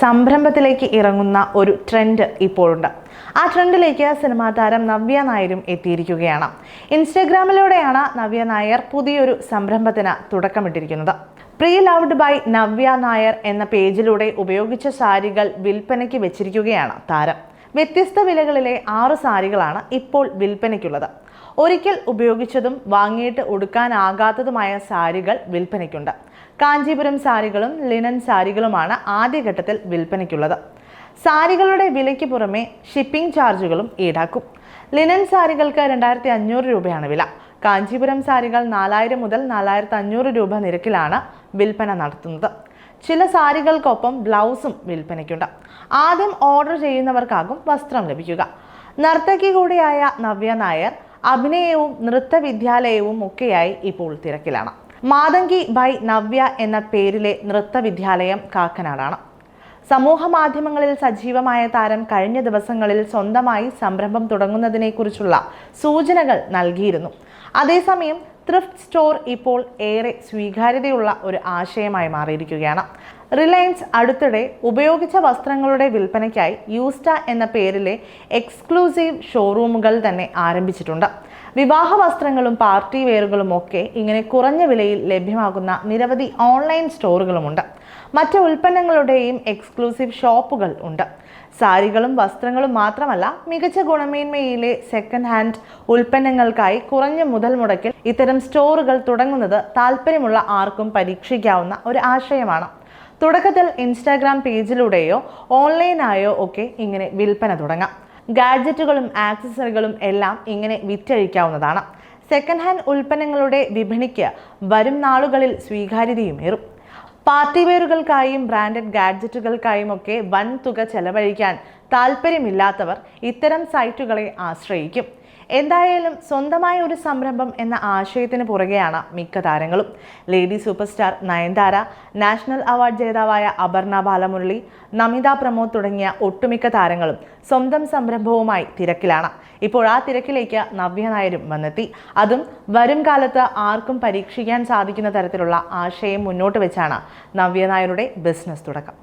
സംരംഭത്തിലേക്ക് ഇറങ്ങുന്ന ഒരു ട്രെൻഡ് ഇപ്പോഴുണ്ട്. ആ ട്രെൻഡിലേക്ക് സിനിമാ താരം നവ്യ നായരും എത്തിയിരിക്കുകയാണ്. ഇൻസ്റ്റഗ്രാമിലൂടെയാണ് നവ്യ നായർ പുതിയൊരു സംരംഭത്തിന് തുടക്കമിട്ടിരിക്കുന്നത്. Pre loved by Navya Nair എന്ന പേജിലൂടെ ഉപയോഗിച്ച സാരികൾ വിൽപ്പനയ്ക്ക് വെച്ചിരിക്കുകയാണ് താരം. വ്യത്യസ്ത വിലകളിലെ ആറ് സാരികളാണ് ഇപ്പോൾ വിൽപ്പനയ്ക്കുള്ളത്. ഒരിക്കൽ ഉപയോഗിച്ചതും വാങ്ങിയിട്ട് ഉടുക്കാനാകാത്തതുമായ സാരികൾ വിൽപ്പനയ്ക്കുണ്ട്. കാഞ്ചീപുരം സാരികളും ലിനൻ സാരികളുമാണ് ആദ്യഘട്ടത്തിൽ വിൽപ്പനയ്ക്കുള്ളത്. സാരികളുടെ വിലയ്ക്ക് പുറമെ ഷിപ്പിംഗ് ചാർജുകളും ഈടാക്കും. ലിനൻ സാരികൾക്ക് രണ്ടായിരത്തി അഞ്ഞൂറ് രൂപയാണ് വില. കാഞ്ചീപുരം സാരികൾ നാലായിരം മുതൽ നാലായിരത്തി അഞ്ഞൂറ് രൂപ നിരക്കിലാണ് വിൽപ്പന നടത്തുന്നത്. ചില സാരികൾക്കൊപ്പം ബ്ലൗസും വിൽപ്പനയ്ക്കുണ്ട്. ആദ്യം ഓർഡർ ചെയ്യുന്നവർക്കാകും വസ്ത്രം ലഭിക്കുക. നർത്തകി കൂടിയായ നവ്യ നായർ അഭിനയവും നൃത്ത വിദ്യാലയവും ഒക്കെയായി ഇപ്പോൾ തിരക്കിലാണ്. മാതങ്കി ബൈ നവ്യ എന്ന പേരിലെ നൃത്ത വിദ്യാലയം കാക്കനാടാണ്. സമൂഹ മാധ്യമങ്ങളിൽ സജീവമായ താരം കഴിഞ്ഞ ദിവസങ്ങളിൽ സ്വന്തമായി സംരംഭം തുടങ്ങുന്നതിനെക്കുറിച്ചുള്ള സൂചനകൾ നൽകിയിരുന്നു. അതേസമയം ത്രിഫ്റ്റ് സ്റ്റോർ ഇപ്പോൾ ഏറെ സ്വീകാര്യതയുള്ള ഒരു ആശയമായി മാറിയിരിക്കുകയാണ്. റിലയൻസ് അടുത്തിടെ ഉപയോഗിച്ച വസ്ത്രങ്ങളുടെ വിൽപ്പനയ്ക്കായി യൂസ്റ്റ എന്ന പേരിലെ എക്സ്ക്ലൂസീവ് ഷോറൂമുകൾ തന്നെ ആരംഭിച്ചിട്ടുണ്ട്. വിവാഹ വസ്ത്രങ്ങളും പാർട്ടി വെയറുകളും ഒക്കെ ഇങ്ങനെ കുറഞ്ഞ വിലയിൽ ലഭ്യമാകുന്ന നിരവധി ഓൺലൈൻ സ്റ്റോറുകളുമുണ്ട്. മറ്റ് ഉൽപ്പന്നങ്ങളുടെയും എക്സ്ക്ലൂസീവ് ഷോപ്പുകൾ ഉണ്ട്. സാരികളും വസ്ത്രങ്ങളും മാത്രമല്ല മികച്ച ഗുണമേന്മയിലെ സെക്കൻഡ് ഹാൻഡ് ഉൽപ്പന്നങ്ങൾക്കായി കുറഞ്ഞ മുതൽ മുടക്കിൽ ഇത്തരം സ്റ്റോറുകൾ തുടങ്ങുന്നത് താല്പര്യമുള്ള ആർക്കും പരീക്ഷിക്കാവുന്ന ഒരു ആശയമാണ്. തുടക്കത്തിൽ ഇൻസ്റ്റാഗ്രാം പേജിലൂടെയോ ഓൺലൈനായോ ഒക്കെ ഇങ്ങനെ വിൽപ്പന തുടങ്ങാം. ഗാഡ്ജറ്റുകളും ആക്സസറികളും എല്ലാം ഇങ്ങനെ വിറ്റഴിക്കാവുന്നതാണ്. സെക്കൻഡ് ഹാൻഡ് ഉൽപ്പന്നങ്ങളുടെ വിപണിക്ക് വരും നാളുകളിൽ സ്വീകാര്യതയുമേറും പാർട്ടി വെയറുകൾക്കായും ബ്രാൻഡഡ് ഗാഡ്ജറ്റുകൾക്കായും ഒക്കെ വൻ തുക ചെലവഴിക്കാൻ താല്പര്യമില്ലാത്തവർ ഇത്തരം സൈറ്റുകളെ ആശ്രയിക്കും. എന്തായാലും സ്വന്തമായ ഒരു സംരംഭം എന്ന ആശയത്തിന് പുറകെയാണ് മിക്ക താരങ്ങളും. Lady super star Nayanthara national award ജേതാവായ അപർണ ബാലമുരളി നമിത പ്രമോദ് തുടങ്ങിയ ഒട്ടുമിക്ക താരങ്ങളും സ്വന്തം സംരംഭവുമായി തിരക്കിലാണ്. ഇപ്പോൾ ആ തിരക്കിലേക്ക് നവ്യ നായരും വന്നെത്തി. അതും വരും കാലത്ത് ആർക്കും പരീക്ഷിക്കാൻ സാധിക്കുന്ന തരത്തിലുള്ള ആശയം മുന്നോട്ട് വെച്ചാണ് നവ്യ നായരുടെ ബിസിനസ് തുടക്കം.